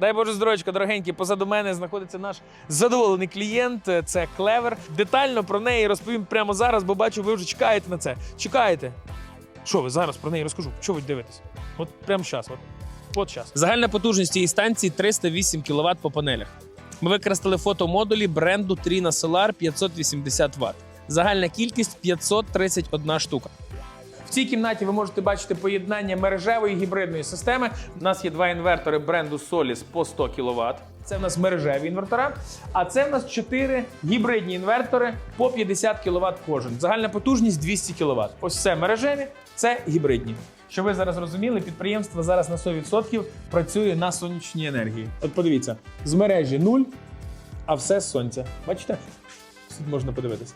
Дай Боже здоровечка, дорогенькі. Позаду мене знаходиться наш задоволений клієнт. Це клевер. Детально про неї розповім прямо зараз, бо бачу, ви вже чекаєте на це. Чекаєте. Що ви зараз про неї розкажу? Що ви дивитесь? От прямо зараз. От, от зараз. Загальна потужність цієї станції 308 кВт по панелях. Ми використали фотомодулі бренду Trina Solar 580 Вт. Загальна кількість 531 штука. Цій кімнаті ви можете бачити поєднання мережевої гібридної системи. У нас є два інвертори бренду Solis по 100 кВт. Це в нас мережеві інвертора. А це в нас чотири гібридні інвертори по 50 кВт кожен. Загальна потужність 200 кВт. Ось це мережеві, це гібридні. Щоб ви зараз розуміли, підприємство зараз на 100% працює на сонячній енергії. От подивіться, з мережі 0, а все з сонця. Бачите? Тут можна подивитися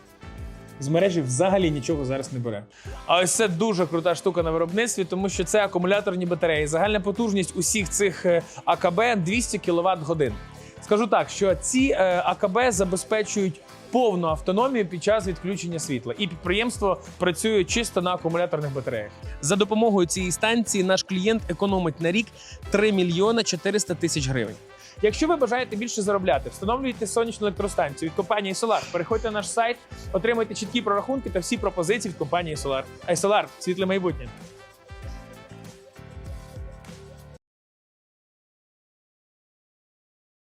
з мережі взагалі нічого зараз не бере. А ось це дуже крута штука на виробництві, тому що це акумуляторні батареї. Загальна потужність усіх цих АКБ 200 кВт годин. Скажу так, що ці е, АКБ забезпечують повну автономію під час відключення світла, і підприємство працює чисто на акумуляторних батареях. За допомогою цієї станції наш клієнт економить на рік 3 мільйони 400 тисяч гривень. Якщо ви бажаєте більше заробляти, встановлюйте сонячну електростанцію від компанії Solar. Переходьте на наш сайт, отримайте чіткі прорахунки та всі пропозиції від компанії Solar. iSolar – світле майбутнє.